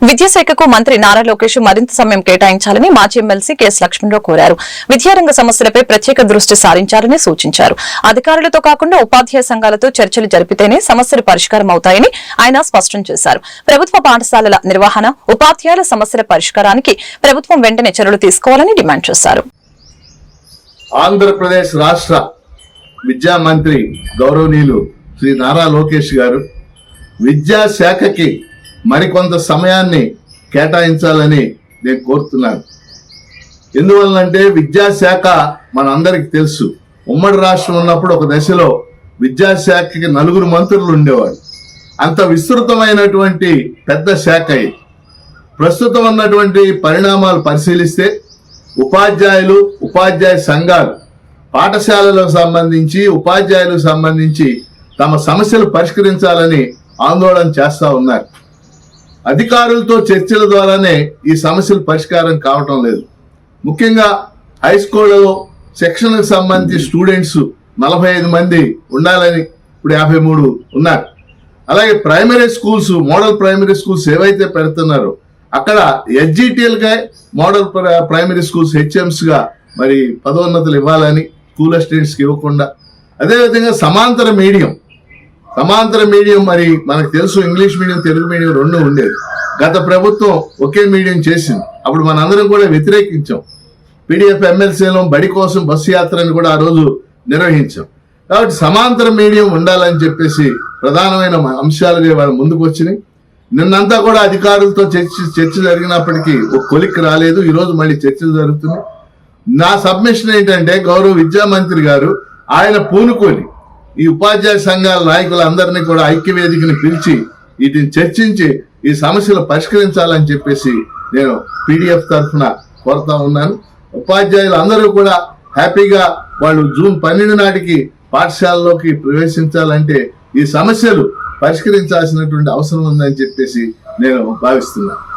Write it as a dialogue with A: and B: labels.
A: విద్యాశాఖకు మంత్రి నారా లోకేష్ మరింత సమయం కేటాయించాలని మాజీ ఎమ్మెల్సీ కెఎస్ లక్ష్మణరావు కోరారు. విద్యారంగ సమస్యలపై ప్రత్యేక దృష్టి సారించాలని సూచించారు. అధికారులతో కాకుండా ఉపాధ్యాయ సంఘాలతో చర్చలు జరిపితేనే సమస్యలు పరిష్కారం అవుతాయని ఆయన స్పష్టం చేశారు. ప్రభుత్వ పాఠశాలల నిర్వహణ ఉపాధ్యాయుల సమస్యల పరిష్కారానికి ప్రభుత్వం వెంటనే చర్యలు తీసుకోవాలని డిమాండ్ చేశారు.
B: ఆంధ్రప్రదేశ్ రాష్ట్ర విద్యా మంత్రి గౌరవనీయులు శ్రీ నారా లోకేష్ గారు విద్యాశాఖకి మరికొంత సమయాన్ని కేటాయించాలని నేను కోరుతున్నాను. ఎందువల్లంటే విద్యాశాఖ మనందరికి తెలుసు. ఉమ్మడి రాష్ట్రం ఉన్నప్పుడు ఒక దశలో విద్యాశాఖకి నలుగురు మంత్రులు ఉండేవాళ్ళు. అంత విస్తృతమైనటువంటి పెద్ద శాఖ ఇది. ప్రస్తుతం ఉన్నటువంటి పరిణామాలు పరిశీలిస్తే ఉపాధ్యాయులు ఉపాధ్యాయ సంఘాలు పాఠశాలలకు సంబంధించి ఉపాధ్యాయులకు సంబంధించి తమ సమస్యలు పరిష్కరించాలని ఆందోళన చేస్తూ ఉన్నారు. అధికారులతో చర్చల ద్వారానే ఈ సమస్యలు పరిష్కారం కావటం లేదు. ముఖ్యంగా హై స్కూళ్ళలో శిక్షణకు సంబంధించి స్టూడెంట్స్ నలభై ఐదు మంది ఉండాలని ఇప్పుడు యాభై మూడు ఉన్నారు. అలాగే primary schools model primary schools ఏవైతే పెడుతున్నారో అక్కడ ఎస్జిటిఎల్గా మోడల్ ప్ర- ప్రైమరీ స్కూల్స్ హెచ్ఎంస్గా మరి పదోన్నతులు ఇవ్వాలని స్కూల్ అసిస్టెంట్స్కి ఇవ్వకుండా అదేవిధంగా సమాంతర మీడియం సమాంతర మీడియం మరి మనకు తెలుసు ఇంగ్లీష్ మీడియం తెలుగు మీడియం రెండు ఉండేది గత ప్రభుత్వం ఒకే మీడియం చేసింది. అప్పుడు మనందరం కూడా వ్యతిరేకించాం. పీడిఎఫ్ ఎమ్మెల్సీలో బడి కోసం బస్సు యాత్రని కూడా ఆ రోజు నిర్వహించాం. కాబట్టి సమాంతర మీడియం ఉండాలని చెప్పేసి ప్రధానమైన అంశాలుగా వాళ్ళు ముందుకు వచ్చినాయి నిన్నంతా కూడా అధికారులతో చర్చ చర్చ జరిగినప్పటికీ ఒక కొలిక్ రాలేదు. ఈరోజు మళ్ళీ చర్చలు జరుగుతుంది నా సబ్మిషన్ ఏంటంటే గౌరవ విద్యా మంత్రి గారు ఆయన పూనుకొని ఈ ఉపాధ్యాయ సంఘాల నాయకులందరినీ కూడా ఐక్యవేదికని పిలిచి వీటిని చర్చించి ఈ సమస్యలు పరిష్కరించాలని చెప్పేసి నేను పీడిఎఫ్ తరఫున కోరుతా ఉన్నాను. ఉపాధ్యాయులు అందరూ కూడా హ్యాపీగా వాళ్ళు జూన్ పన్నెండు నాటికి పాఠశాలలోకి ప్రవేశించాలంటే ఈ సమస్యలు పరిష్కరించాల్సినటువంటి అవసరం ఉందని చెప్పేసి నేను భావిస్తున్నాను